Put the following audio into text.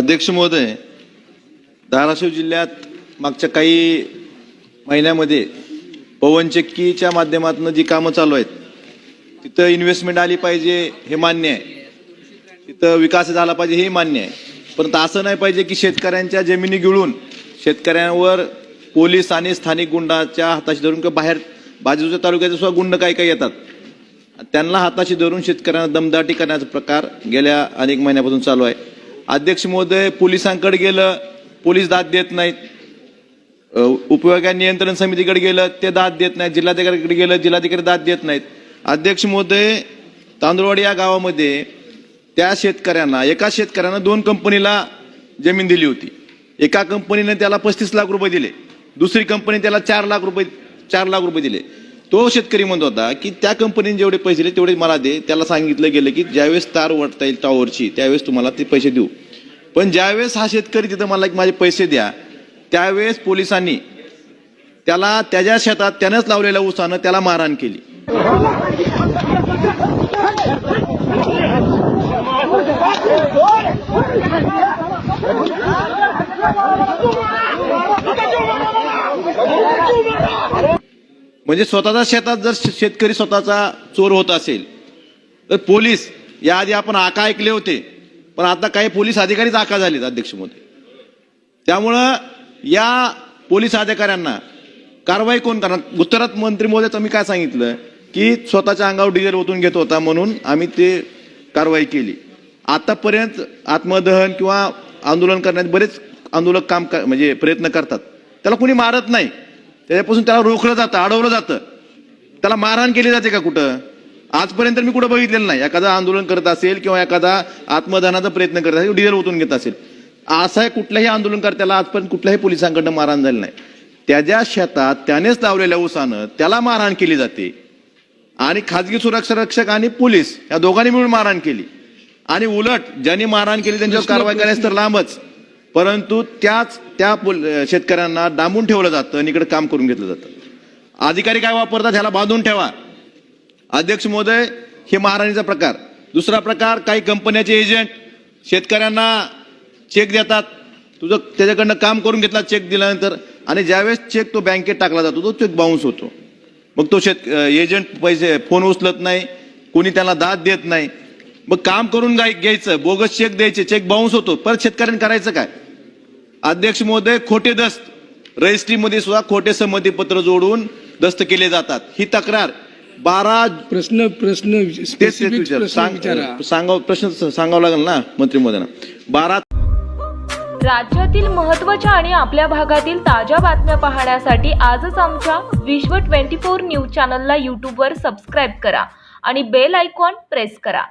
अध्यक्ष महोदय धाराशिव जिल्ह्यात मागच्या काही महिन्यामध्ये पवनचक्कीच्या माध्यमातून जी कामं चालू आहेत तिथं इन्व्हेस्टमेंट आली पाहिजे हे मान्य आहे. तिथं विकास झाला पाहिजे हे मान्य आहे. परंतु असं नाही पाहिजे की शेतकऱ्यांच्या जमिनी गिळून शेतकऱ्यांवर पोलीस आणि स्थानिक गुंडाच्या हाताशी धरून किंवा बाहेर बाजूच्या तालुक्याचे सुद्धा गुंड काही काही येतात. त्यांना हाताशी धरून शेतकऱ्यांना दमदाटी करण्याचा प्रकार गेल्या अनेक महिन्यापासून चालू आहे. अध्यक्ष महोदय पोलिसांकडे गेलं पोलीस दाद देत नाहीत. उपयोगा नियंत्रण समितीकडे गेलं ते दाद देत नाहीत. जिल्हाधिकाऱ्याकडे गेलं जिल्हाधिकारी दाद देत नाहीत. अध्यक्ष महोदय तांदुळवाडी या गावामध्ये त्या शेतकऱ्यांना एका शेतकऱ्यानं दोन कंपनीला जमीन दिली होती. एका कंपनीने त्याला पस्तीस लाख रुपये दिले. दुसरी कंपनी त्याला चार लाख रुपये चार लाख रुपये दिले. तो शेतकरी म्हणत होता की त्या कंपनीने जेवढे पैसे दिले तेवढे मला दे. त्याला सांगितलं गेलं की ज्यावेळेस तार वाटता येईल टॉवरची त्यावेळेस तुम्हाला ते पैसे देऊ. पण ज्यावेळेस हा शेतकरी तिथं मला की माझे पैसे द्या त्यावेळेस पोलिसांनी त्याला त्याच्या शेतात त्यानंच लावलेल्या उसानं त्याला मारहाण केली. म्हणजे स्वतःच्या शेतात जर शेतकरी स्वतःचा चोर होत असेल तर पोलीस याआधी आपण आका ऐकले होते पण आता काही पोलीस अधिकारी जाका झालेत अध्यक्ष मोदी. त्यामुळं या पोलीस अधिकाऱ्यांना कारवाई कोण करणार? उत्तरात मंत्री महोदय मी काय सांगितलं? की स्वतःच्या अंगावर डिझेल ओतून घेत होता म्हणून आम्ही ते कारवाई केली. आतापर्यंत आत्मदहन किंवा आंदोलन करण्यात बरेच आंदोलक काम क- म्हणजे प्रयत्न करतात. त्याला कुणी मारत नाही. त्याच्यापासून त्याला रोखलं जातं अडवलं जातं. त्याला मारहाण केली जाते का कुठं? आजपर्यंत मी कुठं बघितलेलं नाही. एखादा आंदोलन करत असेल किंवा एखादा आत्मदानाचा प्रयत्न करत असेल डिझेल ओतून घेत असेल. असं कुठल्याही आंदोलनकर्त्याला आजपर्यंत कुठल्याही पोलिसांकडनं मारहाण झाली नाही. त्याच्या शेतात त्यानेच लावलेल्या ऊसानं त्याला मारहाण केली जाते. आणि खाजगी सुरक्षा रक्षक आणि पोलीस या दोघांनी मिळून मारहाण केली. आणि उलट ज्यांनी मारहाण केली त्यांच्यावर कारवाई करायचं तर लांबच. परंतु त्याच त्या शेतकऱ्यांना डांबून ठेवलं जातं आणि इकडे काम करून घेतलं जातं. अधिकारी काय वापरतात ह्याला बांधून ठेवा. अध्यक्ष महोदय हे महाराणीचा प्रकार. दुसरा प्रकार काही कंपन्याचे एजंट शेतकऱ्यांना चेक देतात. तुझं त्याच्याकडनं काम करून घेतला चेक दिल्यानंतर आणि ज्यावेळेस चेक तो बँकेत टाकला जातो तो चेक बाउन्स होतो. मग तो शेत एजंट पैसे फोन उचलत नाही कोणी त्याला दाद देत नाही. मग काम करून गाय- घ्यायचं बोगस चेक द्यायचे चेक बाउन्स होतो. परत शेतकऱ्यांनी करायचं काय? अध्यक्ष महोदय खोटे दस्त. रजिस्ट्रीमध्ये सुद्धा खोटे संमतीपत्र जोडून दस्त केले जातात. ही तक्रार बारा प्रश्न प्रश्न तेच विचार. सांग सांगाव प्रश्न सांगावं लागेल ना मंत्री महोदयांना. बारा राज्यातील महत्त्वाच्या आणि आपल्या भागातील ताज्या बातम्या पाहण्यासाठी आजच आमच्या विश्व 24 न्यूज चॅनलला यूट्यूबवर सबस्क्राईब करा आणि बेल आयकॉन प्रेस करा.